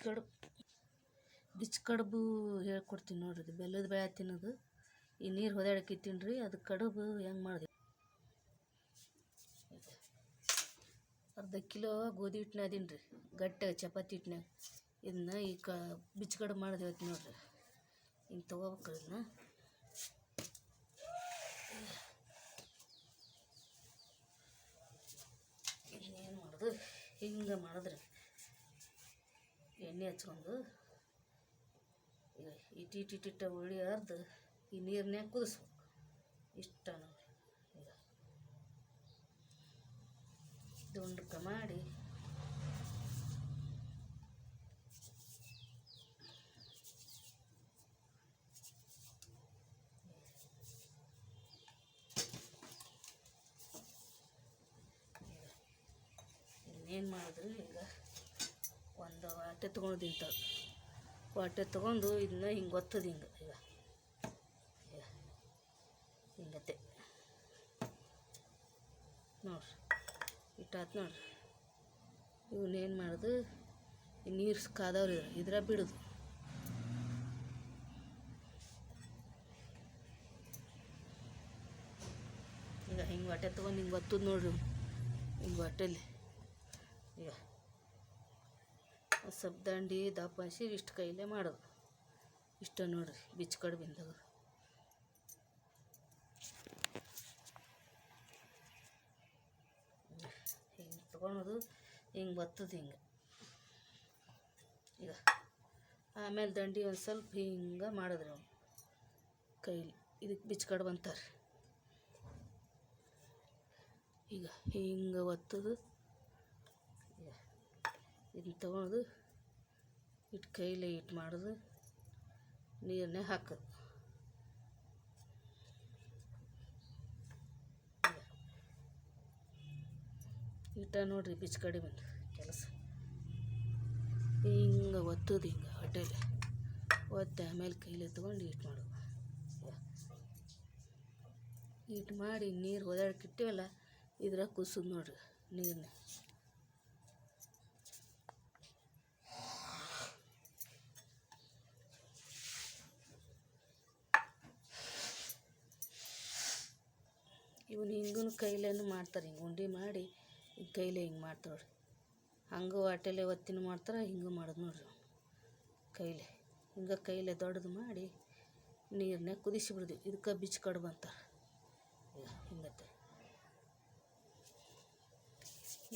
ಕಡುಬು ಬಿಚ್ಚು ಕಡುಬು ಹೇಳ್ಕೊಡ್ತೀನಿ ನೋಡ್ರಿ ಇದು ಬೆಲ್ಲದ ಬೇಳೆ ತಿನ್ನೋದು. ಈ ನೀರು ಹೊದಾಡಕ್ಕೆ ರೀ ಅದು ಕಡುಬು ಹೆಂಗೆ ಮಾಡಿದೆ? ಅರ್ಧ ಕಿಲೋ ಗೋಧಿ ಹಿಟ್ಟನ್ನ ಅದೀನಿ ರೀ ಗಟ್ಟ ಚಪಾತಿ ಹಿಟ್ಟನ್ನ ಇದನ್ನ ಈ ಕ ಬಿಚ್ಚ ಕಡುಬು ಮಾಡೋದು ಹೇಳ್ತೀನಿ ನೋಡ್ರಿ. ಹಿಂಗೆ ತೊಗೋಬೇಕು ಇದನ್ನ ಏನು ಮಾಡೋದು? ಹಿಂಗೆ ಮಾಡಿದ್ರೆ. ಎಣ್ಣೆ ಹಚ್ಕೊಂಡು ಈಗ ಇಟ್ಟು ಇಟ್ಟು ಇಟ್ಟಿಟ್ಟ ಉಳ್ಳಿ ಅರ್ದು ಈ ನೀರನ್ನೇ ಕುದಿಸ್ಬೇಕು. ಇಷ್ಟ ಈಗ ದುಂಡಕ ಮಾಡಿ ಏನು ಮಾಡಿದ್ರು ಈಗ ಒಂದು ವಾಟೆ ತೊಗೊಂಡು ಇಂಥದ್ದು ತಗೊಂಡು ತೊಗೊಂಡು ಇದನ್ನ ಹಿಂಗೆ ಒತ್ತದ ಹಿಂಗೆ ಈಗ ಹಿಂಗತ್ತೆ ನೋಡ್ರಿ. ಇಟ್ಟಾತು ನೋಡ್ರಿ. ಇವನ್ನೇನು ಮಾಡೋದು? ನೀರು ಕಾದವ್ರಿ ಇದ್ರ. ಬಿಡೋದು. ಈಗ ಹಿಂಗೆ ಹೊಟ್ಟೆ ತೊಗೊಂಡು ಹಿಂಗೆ ಒತ್ತದ ನೋಡ್ರಿ ಹಿಂಗೆ ಹೊಟ್ಟೆಲಿ. ಈಗ ಸ್ವಲ್ಪ ದಂಡಿ ದಪ್ಪ ಹಸಿ ಇಷ್ಟು ಕೈಲೇ ಮಾಡೋದು. ಇಷ್ಟ ನೋಡ್ರಿ, ಬಿಚ್ಚ ಬಿಂದದು ಹಿಂಗೆ ತೊಗೊಳೋದು, ಹಿಂಗೆ ಬತ್ತದ ಹಿಂಗೆ. ಈಗ ಆಮೇಲೆ ದಂಡಿ ಒಂದು ಸ್ವಲ್ಪ ಹಿಂಗೆ ಮಾಡಿದ್ರಿ ಅವ್ನು. ಕೈಲಿ ಇದಕ್ಕೆ ಬಿಚ್ಚ ಬಂತಾರೆ ಈಗ ಹಿಂಗೆ ಒತ್ತದು. ಇದನ್ನ ತೊಗೊಳೋದು. ಇಟ್ಟು ಕೈಲೇ ಇಟ್ಟು ಮಾಡೋದು ನೀರನ್ನೇ ಹಾಕೋದು ಇಟ್ಟ ನೋಡ್ರಿ ಬಿಚ್ಚ ಕಡಿಮೆ ಕೆಲಸ. ಹಿಂಗೆ ಒತ್ತೋದು ಹಿಂಗೆ ಹೊಟ್ಟೆಲಿ ಒತ್ತೆ ಆಮೇಲೆ ಕೈಲಿ ತೊಗೊಂಡು ಇಟ್ಟು ಮಾಡೋದು ಇಟ್ಟು ಮಾಡಿ ನೀರು ಓದಾಡಕ್ಕೆ ಇಟ್ಟಿವಲ್ಲ, ಇದ್ರಾಗ ಕುಸಿದ್ ನೋಡ್ರಿ ನೀರನ್ನ ಇವನು ಹಿಂಗೂ ಕೈಲೇನು ಮಾಡ್ತಾರೆ, ಹಿಂಗೆ ಉಂಡೆ ಮಾಡಿ ಈ ಕೈಲೇ ಹಿಂಗೆ ಮಾಡ್ತಾರೆ ಹಂಗೆ ವಾಟೆಲೆ ಒತ್ತಿನ ಮಾಡ್ತಾರೆ, ಹಿಂಗೆ ಮಾಡೋದು ನೋಡ್ರಿ ಕೈಲೆ ಕೈಲೇ, ಹಿಂಗೆ ಕೈಲೇ ದೊಡ್ಡದು ಮಾಡಿ ನೀರನ್ನೇ ಕುದಿಸಿ ಇದಕ್ಕೆ ಬಿಚ್ಚ ಕಡ್ಬು ಅಂತಾರೆ. ಈಗ ಹಿಂಗತ್ತೆ.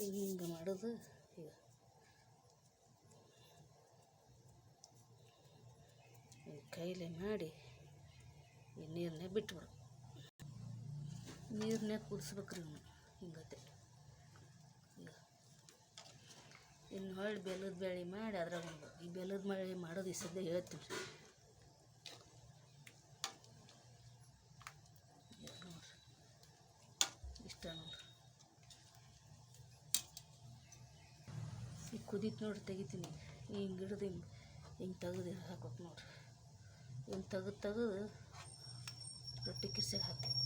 ಈಗ ಹಿಂಗೆ ಮಾಡೋದು, ಈಗ. ಕೈಲೇ ಮಾಡಿ ಈ ನೀರನ್ನೇ ಬಿಟ್ಬಿಡು. ನೀರನ್ನೇ ಕುದಿಸ್ಬೇಕ್ರಿ ಇವನು. ಹಿಂಗತೆ. ಇನ್ನು ಹೊಳ್ಳಿ ಬೆಲ್ಲದ ಬೇಳೆ ಮಾಡಿ ಅದ್ರಾಗ ಒಂದು, ಈ ಬೆಲ್ಲದ ಮಳೆ ಮಾಡೋದು ಈ ಸದ್ಯ ಹೇಳ್ತೀನಿ. ರೀ ಇಷ್ಟ ನೋಡ್ರಿ. ಈಗ ಕುದೀತು ನೋಡ್ರಿ ತೆಗಿತೀನಿ. ಹಿಂಗೆ ಹಿಡ್ದು ಹಿಂಗೆ ಹಿಂಗೆ ತೆಗೆದು ಹಾಕ್ಬೇಕು ನೋಡ್ರಿ. ಹಿಂಗೆ ತೆಗೆದು ತೆಗೆದು ರೊಟ್ಟಿ ಕಿರ್ಸೆಗೆ ಹಾಕ್ಬೇಕು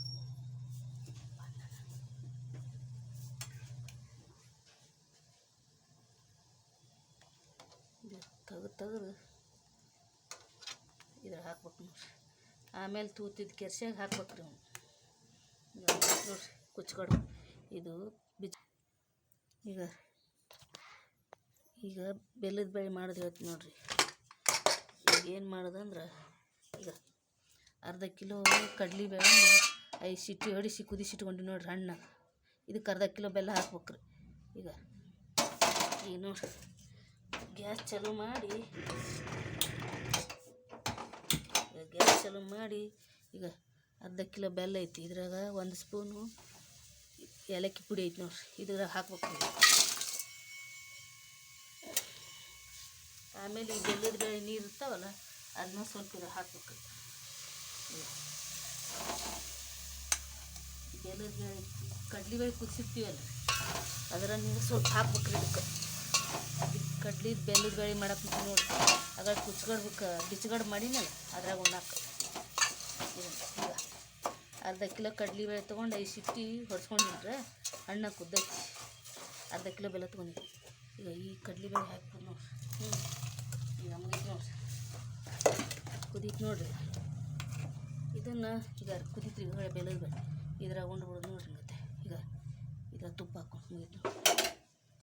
ತೆಗೆದು ತೆಗೆದು ಇದ್ರಾಗ ಹಾಕ್ಬೇಕು ನೋಡ್ರಿ. ಆಮೇಲೆ ತೂತಿದ್ದು ಕೆರ್ಸ್ಯಾಗ ಹಾಕ್ಬೇಕು ರೀ ನೋಡ್ರಿ, ಕುಚ್ಕೊಡು. ಇದು ಬಿಜ ಈಗ ಈಗ ಬೆಲ್ಲದ ಬೇಳೆ ಮಾಡೋದು ಹೇಳ್ತೀನಿ ನೋಡ್ರಿ. ಈಗ ಏನು ಮಾಡೋದಂದ್ರೆ ಈಗ ಅರ್ಧ ಕಿಲೋ ಕಡ್ಲಿ ಬೇಳೆ ಐದು ಸಿಟ್ಟಿ ಹೊಡಿಸಿ ಕುದಿಸಿಟ್ಕೊಂಡು ನೋಡ್ರಿ ಹಣ್ಣು ಇದಕ್ಕೆ ಅರ್ಧ ಕಿಲೋ ಬೆಲ್ಲ ಹಾಕ್ಬೇಕು ರೀ ಈಗ ಈಗ ನೋಡ್ರಿ. ಗ್ಯಾಸ್ ಚಾಲು ಮಾಡಿ. ಗ್ಯಾಸ್ ಚಾಲು ಮಾಡಿ. ಈಗ ಅರ್ಧ ಕಿಲೋ ಬೆಲ್ಲ ಐತಿ. ಇದ್ರಾಗ ಒಂದು ಸ್ಪೂನು ಏಲಕ್ಕಿ ಪುಡಿ ಐತಿ ನೋಡ್ರಿ. ಇದ್ರಾಗ ಹಾಕ್ಬೇಕು ಆಮೇಲೆ ಈ ಬೆಲ್ಲದ ಬೇಳೆ ನೀರು ಇರ್ತಾವಲ್ಲ ಅದನ್ನ ಸ್ವಲ್ಪ ಇದ್ರಾಗ ಹಾಕ್ಬೇಕು. ಬೆಲ್ಲದ ಬೇಳೆ ಕಡ್ಲಿ ಬೇಳೆ ಕುದಿಸಿರ್ತೀವಲ್ಲ ಅದರ ನೀರು ಸ್ವಲ್ಪ ಹಾಕ್ಬೇಕು ರೀ ಇದಕ್ಕೆ. ಉಳ್ದಿದ್ದು ಬೆಲ್ಲದ ಬೇಳೆ ಮಾಡಕ್ಕೆ ನೋಡಿ. ಅದ್ರ ಕುಚ್ಗಡ್ಬೇಕು ಬಿಚ್ಗಡ್ ಮಾಡಿನಲ್ಲ, ಅದ್ರಾಗ ಉಣ್ಣಾಕ. ಈಗ ಅರ್ಧ ಕಿಲೋ ಕಡ್ಲಿ ಬೇಳೆ ತೊಗೊಂಡು ಐದು ಸಿಟ್ಟಿ ಹೊಡ್ಸ್ಕೊಂಡಿಟ್ರೆ ಹಣ್ಣ ಕುದ್ದ ಅರ್ಧ ಕಿಲೋ ಬೆಲ್ಲ ತೊಗೊಂಡಿದ್ದೆ. ಈಗ ಈ ಕಡ್ಲಿ ಬೇಳೆ ಹಾಕ್ಬೋದು ನೋಡ್ರಿ ಹ್ಞೂ ಈಗ ನಮಗೆ ನೋಡ್ರಿ ಕುದೀತು ನೋಡ್ರಿ. ಇದನ್ನು ಈಗ ಕುದಿತ್ರಿ ಬೆಲ್ಲದ ಬೇಳೆ ಇದ್ರಾಗ ಉಂಡ್ಬಿಡೋದು ನೋಡ್ರಿ ಮತ್ತೆ. ಈಗ ಇದ್ರಾಗ ತುಪ್ಪ ಹಾಕೊಂಡು ಮುಗಿತು